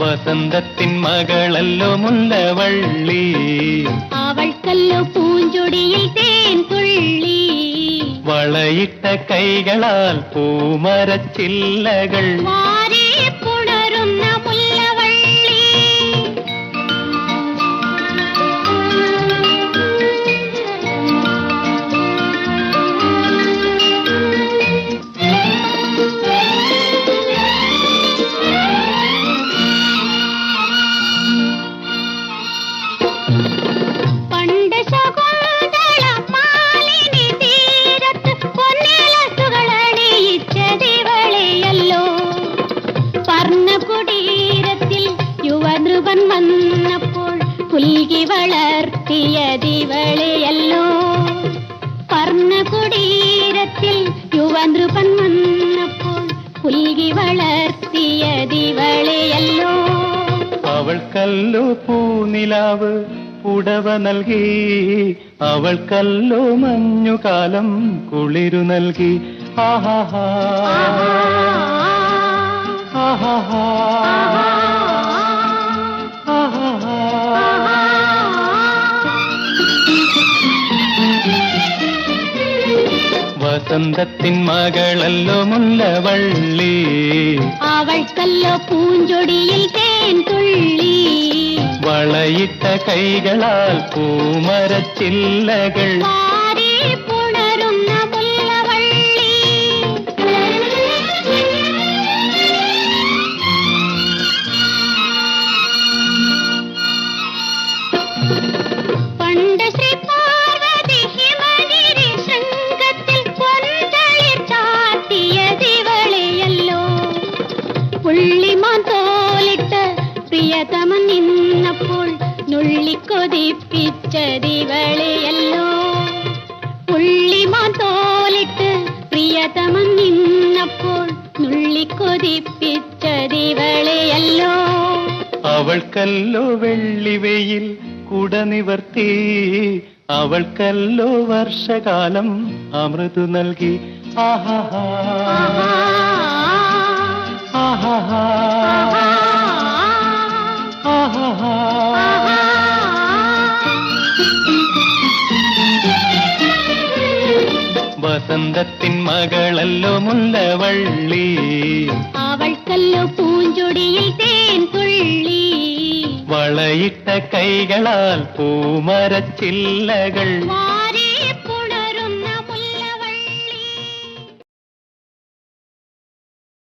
വസന്തത്തിൻ മകളല്ലോ മുല്ലവള്ളി അവൾക്കല്ലോ പൂഞ്ചൊടിയിൽ തേൻ തുള്ളി വളയിട്ട കൈകളാൽ പൂമരച്ചില്ലകൾ വാരി പുണരുന്ന പർണകുടീരത്തിൽ യുവനൃപൻ വന്നപ്പോൾ പുൽകി വളർത്തിയ വളർത്തിയതിവളെയല്ലോ പർണകുടീരത്തിൽ യുവനൃപൻ വന്നപ്പോൾ പുൽകി വളർത്തിയ ദിവളയല്ലോ. അവൾക്കല്ലോ പൂനിലാവ് ഉടവ നൽകി. അവൾക്കല്ലോ മഞ്ഞുകാലം കുളിരു നൽകി. ആഹാഹാ വസന്തത്തിൻ മകളല്ലോ മുല്ലവള്ളി. അവൾക്കല്ലോ പൂഞ്ചൊടിയിൽ തേൻ തുള്ളി. വളയിട്ട കൈകളാൽ പൂമരച്ചില്ലകൾ. നുള്ളിക്കൊതിപ്പിച്ചതിവളെയല്ലോ പുള്ളിമാൻ തോലിട്ട് പ്രിയതമൻ നിന്നപ്പോൾ നുള്ളിക്കൊതിപ്പിച്ചതിവളെയല്ലോ അവൾക്കല്ലോ വെള്ളിവെയിൽ കുട നിവർത്തി. അവൾക്കല്ലോ വർഷകാലം അമൃതു നൽകി. ആഹാഹാ. ആഹാഹാ. ആഹാഹാ വസന്തത്തിൻ മകളല്ലോ മുല്ലവള്ളി അവൾക്കല്ലോ പൂഞ്ചൊടിയിൽ തേൻ തുള്ളി വളയിട്ട കൈകളാൽ പൂമരച്ചില്ലകൾ വാ